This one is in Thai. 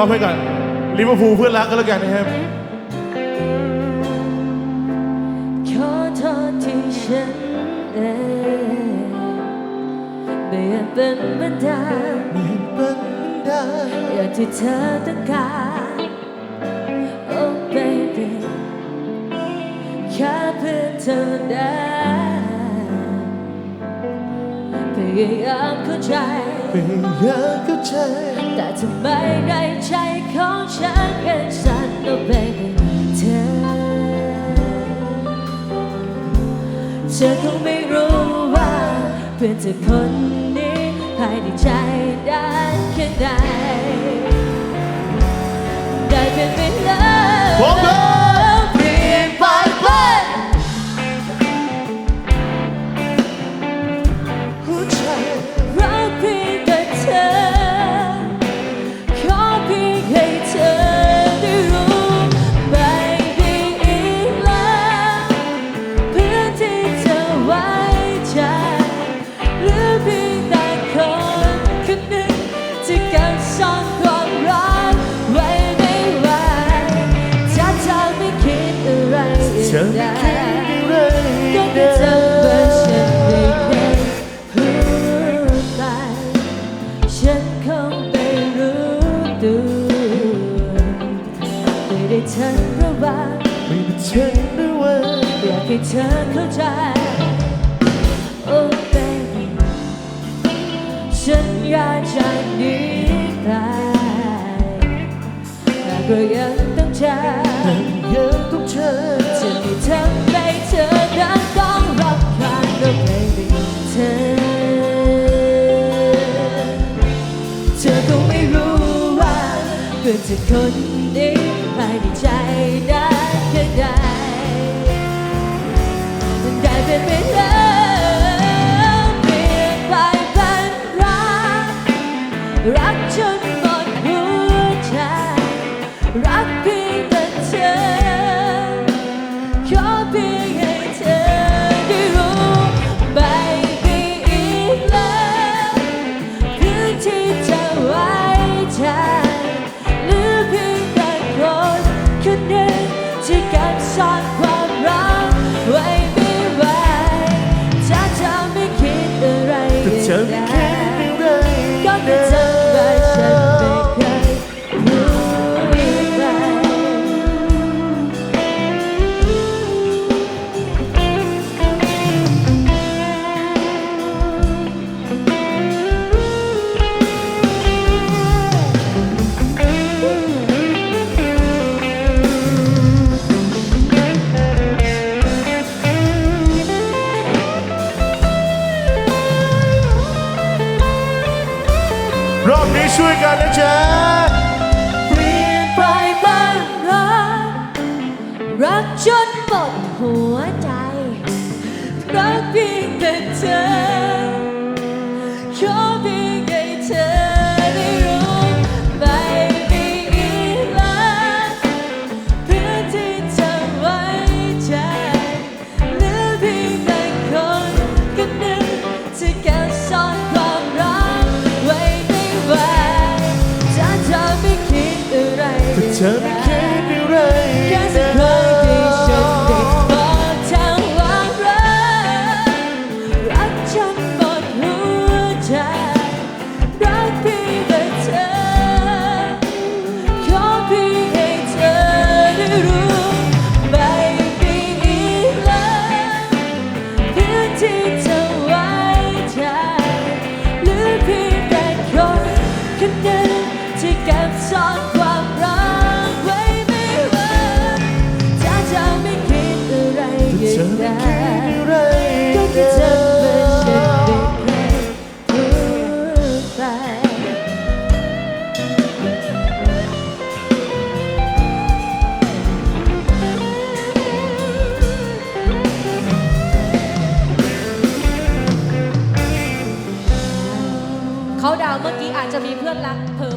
อบให้กับลิเวอร์พูลเพื่อนรักก็แล้วกันนะครับขอโทษที่ฉันเองไม่อยากเป็นเหมือนดิมไม่เห็นเป็นได้อย่างที่เธอต้องการ Oh baby แค่เพื่อเธอได้พยายามเข้าใจ พยายามเข้าใจ แต่ทำไมในใจของฉันยังสั่น Oh baby เธอ เธอคงไม่รู้ว่าเพื่อนเธอคนนี้ภายในใจได้แค่ไหนได้เป็นไปแล้พ เธกอได้ไม่คิดอะไรก็แค่เธอว่าฉันไม่เคยพูดไปฉันคงไม่รู้ตัวไม่ได้ทันระวังไม่ได้เช่นด้วยว่าอยากให้เธอเข้าใจ Oh baby ฉันอยากจะหนีไปแต่ก็ยังต้องเจยังต้องเจอ พื่อนเธอคนนี้ภายในใจ อบนี้ช่วยกันนะจ๊ะเปลี่ยนไปบ้างรัก รักจนหมดหัวใจ รักเพียงแต่เธอ good luck, Pooh.